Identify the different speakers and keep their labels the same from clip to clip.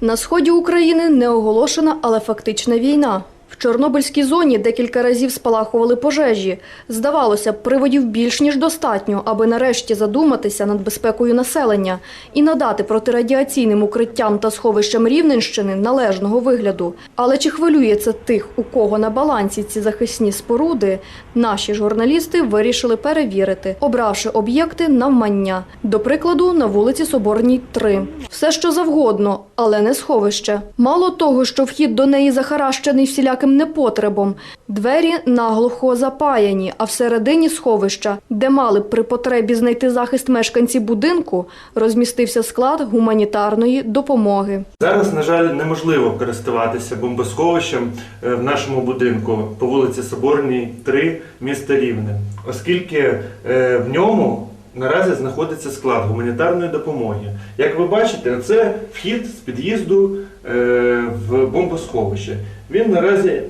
Speaker 1: На сході України не оголошена, але фактична війна. В Чорнобильській зоні декілька разів спалахували пожежі. Здавалося б, приводів більш ніж достатньо, аби нарешті задуматися над безпекою населення і надати протирадіаційним укриттям та сховищам Рівненщини належного вигляду. Але чи хвилює це тих, у кого на балансі ці захисні споруди? Наші журналісти вирішили перевірити, обравши об'єкти навмання. До прикладу, на вулиці Соборній 3. Все, що завгодно, але не сховище. Мало того, що вхід до неї захаращений всіляким непотребом, двері наглухо запаяні, а всередині сховища, де мали б при потребі знайти захист мешканці будинку, розмістився склад гуманітарної допомоги.
Speaker 2: Зараз, на жаль, неможливо користуватися бомбосховищем е, в нашому будинку по вулиці Соборній, 3, міста Рівне, оскільки е, в ньому наразі знаходиться склад гуманітарної допомоги. Як ви бачите, це вхід з під'їзду е, в бомбосховище. Він наразі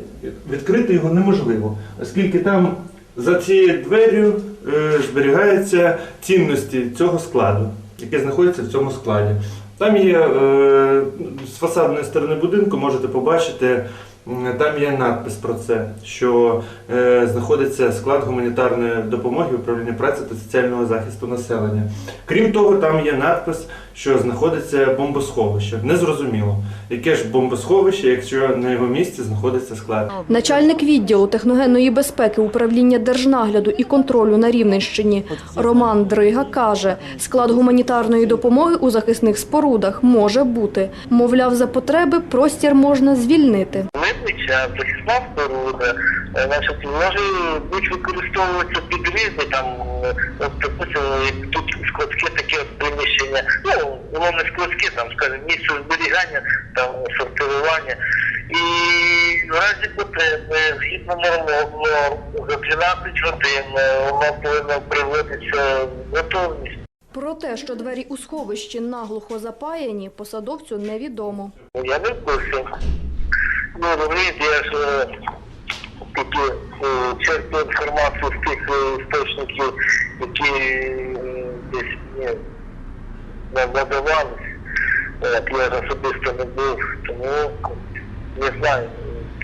Speaker 2: відкрити його неможливо, оскільки там за цією дверю е, зберігаються цінності цього складу, яке знаходиться в цьому складі. Там є е, з фасадної сторони будинку, можете побачити, там є надпис про це, що е, знаходиться склад гуманітарної допомоги управління праці та соціального захисту населення. Крім того, там є надпис, що знаходиться бомбосховище. Незрозуміло, яке ж бомбосховище, якщо на його місці знаходиться склад.
Speaker 1: Начальник відділу техногенної безпеки управління держнагляду і контролю на Рівненщині Роман Дрига каже, склад гуманітарної допомоги у захисних спорудах може бути. Мовляв, за потреби простір можна звільнити.
Speaker 3: Час, захисна споруда, е, значить, може бути використовуватися під різні там, е, от, допустим, тут складське таке от приміщення, ну, воно не складське, там, скажімо, місце зберігання, там, сортирування. І в разі потреби, згідно норм, норм, за 12 годин е, воно повинно приводитися в готовність.
Speaker 1: Про те, що двері у сховищі наглухо запаяні, посадовцю невідомо.
Speaker 3: Я не в курсі. Ну, розумієте, я ж е, такі е, черпаю інформацію з тих е, істочників, які е, десь мені надавались. Я ж особисто не був, тому не знаю,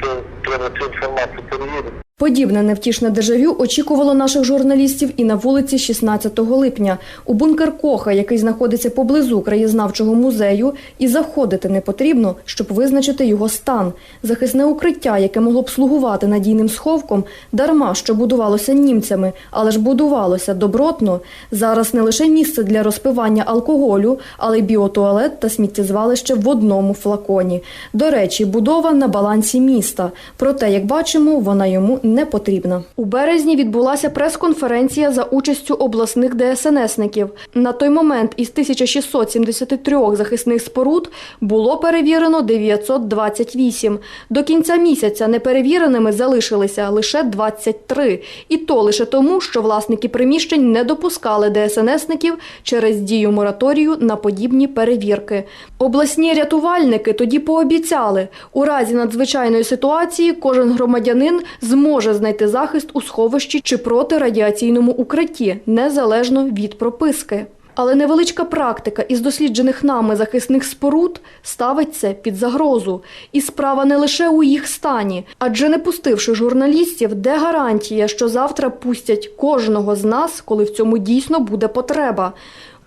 Speaker 3: це треба цю інформацію перевірити.
Speaker 1: Подібне невтішне дежавю очікувало наших журналістів і на вулиці 16 липня. У бункер Коха, який знаходиться поблизу краєзнавчого музею, і заходити не потрібно, щоб визначити його стан. Захисне укриття, яке могло б слугувати надійним сховком, дарма що будувалося німцями, але ж будувалося добротно. Зараз не лише місце для розпивання алкоголю, але й біотуалет та сміттєзвалище в одному флаконі. До речі, будова на балансі міста. Проте, як бачимо, вона йому не потрібна. У березні відбулася прес-конференція за участю обласних ДСНСників. На той момент із 1673 захисних споруд було перевірено 928. До кінця місяця неперевіреними залишилися лише 23. І то лише тому, що власники приміщень не допускали ДСНСників через дію мораторію на подібні перевірки. Обласні рятувальники тоді пообіцяли, у разі надзвичайної ситуації кожен громадянин зможе знайти захист у сховищі чи протирадіаційному укритті, незалежно від прописки. Але невеличка практика із досліджених нами захисних споруд ставить це під загрозу. І справа не лише у їх стані, адже не пустивши журналістів, де гарантія, що завтра пустять кожного з нас, коли в цьому дійсно буде потреба.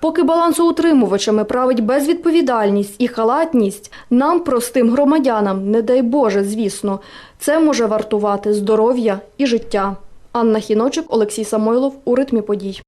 Speaker 1: Поки балансоутримувачами править безвідповідальність і халатність, нам, простим громадянам, не дай Боже, звісно, це може вартувати здоров'я і життя. Анна Хіночик, Олексій Самойлов у ритмі подій.